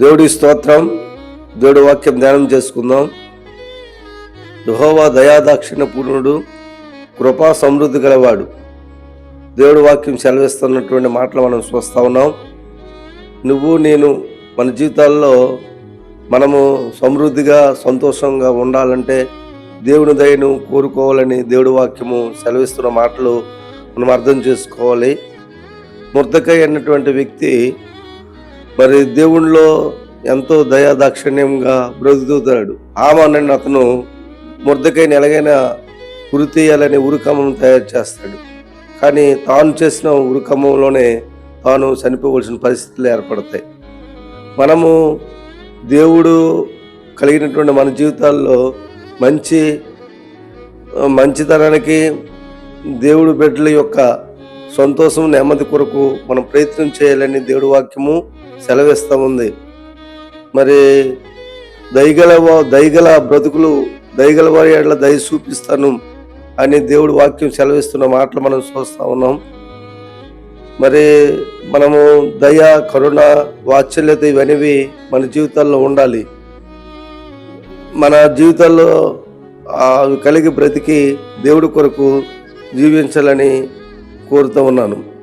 దేవుడి స్తోత్రం దేవుడి వాక్యం ధ్యానం చేసుకుందాం. యహోవా దయాదాక్షిణ పూర్ణుడు కృపా సమృద్ధి గలవాడు. దేవుడి వాక్యం సెలవిస్తున్నటువంటి మాటలు మనం చూస్తూ ఉన్నాం. నువ్వు నేను మన జీవితాల్లో మనము సమృద్ధిగా సంతోషంగా ఉండాలంటే దేవుని దయను కోరుకోవాలని దేవుడి వాక్యము సెలవిస్తున్న మాటలు మనం అర్థం చేసుకోవాలి. ముర్దకై అన్నటువంటి వ్యక్తి మరి దేవునిలో ఎంతో దయా దాక్షిణ్యంగా బ్రతుకుతాడు. ఆమానని అతను మురదకైన ఎలాగైనా ఉరి తీయాలని ఉరికమ్మం తయారు చేస్తాడు. కానీ తాను చేసిన ఉరుకమంలోనే తాను చనిపోవలసిన పరిస్థితులు ఏర్పడతాయి. మనము దేవుడు కలిగినటువంటి మన జీవితాల్లో మంచి మంచితనానికి దేవుడు బిడ్డల యొక్క సంతోషం నెమ్మది కొరకు మనం ప్రయత్నం చేయాలని దేవుడి వాక్యము సెలవిస్తూ ఉంది మరి దయగల వా- దయగల బ్రతుకులు దయగల వారి ఎడల దయ చూపిస్తాను అని దేవుడు వాక్యం సెలవిస్తున్న మాటలు మనం చూస్తూ ఉన్నాం. మరి మనము దయ కరుణ వాత్సల్యత ఇవనేవి మన జీవితాల్లో ఉండాలి. మన జీవితాల్లో ఆ అవి కలిగి బ్రతికి దేవుడి కొరకు జీవించాలని కోరుతూ ఉన్నాను.